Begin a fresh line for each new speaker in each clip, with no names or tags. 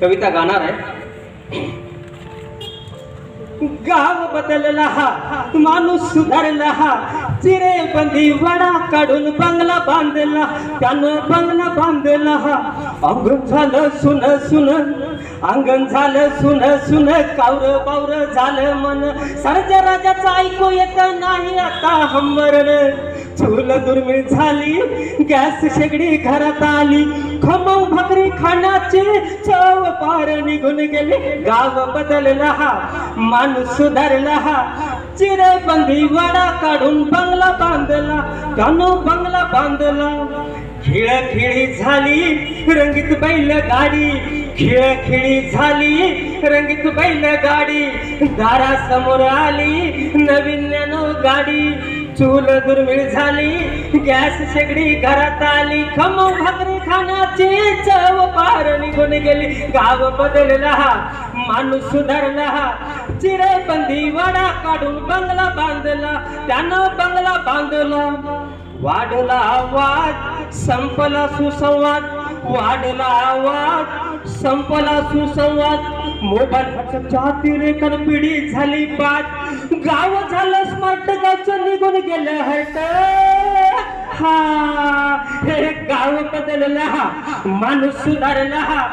कविता गाणार आहे. गाव बदलला हा माणूस सुधारला हा. चिरे बंदी वडा काढून बंगला बांधला त्यानं बंगला बांधला हा. अंगण झालं सुन सुन अंगण झालं सुन सुन कावर बावर झालं मन. सरज राजाचं ऐकू येत नाही आता हंबरण चूल दुर्मिळ झाली गॅस शेगडी घरात आली. खमव भाकरी खाण्याचे चव पार निघून गेले. गाव बदलला हा माणूस सुधारला हा. चिरबंदी वडा काढून बंगला बांधला कानू बंगला बांधला. खेळ खेळी झाली रंगीत बैल गाडी खेळ खेळी झाली रंगीत बैल गाडी दारासमोर आली नवीन गाडी. चूल दुर्मिळ झाली गॅस शेगडी घरात आली. खम भाकरी खाण्याची चव पार निघून गेली. गाव बदलला हा माणूस सुधारला. हा चिरबंदी वडा काढून बंगला बांधला. त्यानं बंगला बांधला. वाढला वाद संपला सुसंवाद. वाढला वाद संपला सुसंवाद. मोबाईल अतिरेकन पिढी झाली बाद गाव झालं स्मार्ट गावचं निघून गेलं हट हा हे गाव बदलला हा माणूस सुधारला हा.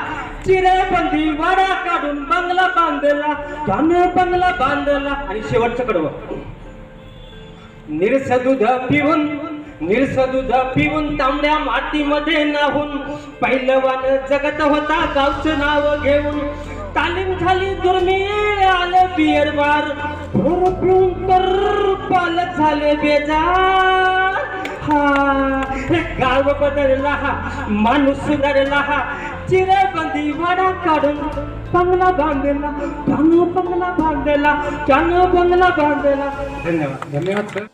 चिरेबंदी वाडा काढून बंगला बांधला. त्यानं बंगला बांधला. आणि शेवटचं कडवं. निरस दूध पिऊन निरसदुध पिऊन तांबड्या मातीमध्ये नाहून पहिलवान जगत होता गावचं नाव घेऊन. तालीम झाली दुर्मिळ आलं बियर बार पिऊन तर पालक झाले बेजार. हा गाव बदलला हा माणूस सुधारला हा चिरबंदी वाडा काढून बंगला बांधला त्यानं बंगला बांधला त्यानं बंगला बांधला. धन्यवाद.
धन्यवाद सर